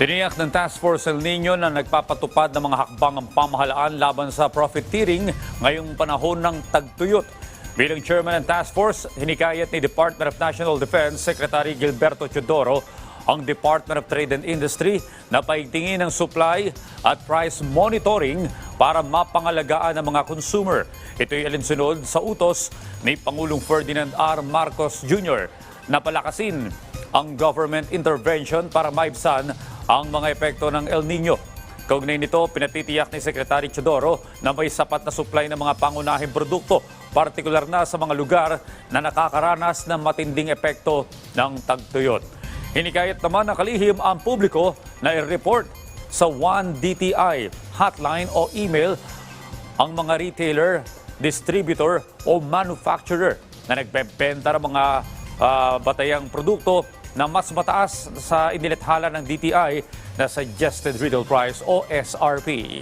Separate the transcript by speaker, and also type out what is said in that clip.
Speaker 1: Tiniyak ng Task Force El Nino na nagpapatupad ng mga hakbang ang pamahalaan laban sa profiteering ngayong panahon ng tagtuyot. Bilang chairman ng task force, hinikayat ni Department of National Defense Secretary Gilberto Chodoro ang Department of Trade and Industry na paigtingin ng supply at price monitoring para mapangalagaan ng mga consumer. Ito'y alinsunod sa utos ni Pangulong Ferdinand R. Marcos Jr. na palakasin ang government intervention para maibsan ang mga epekto ng El Nino. Kaugnay nito, pinatitiyak ni Secretary Chodoro na may sapat na supply ng mga pangunahing produkto, partikular na sa mga lugar na nakakaranas ng matinding epekto ng tagtuyot. Hinikayat naman ng kalihim ang publiko na i-report sa 1DTI hotline o email ang mga retailer, distributor o manufacturer na nagbebenta ng mga ah, batayang produkto na mas mataas sa inilathala ng DTI na suggested retail price o SRP.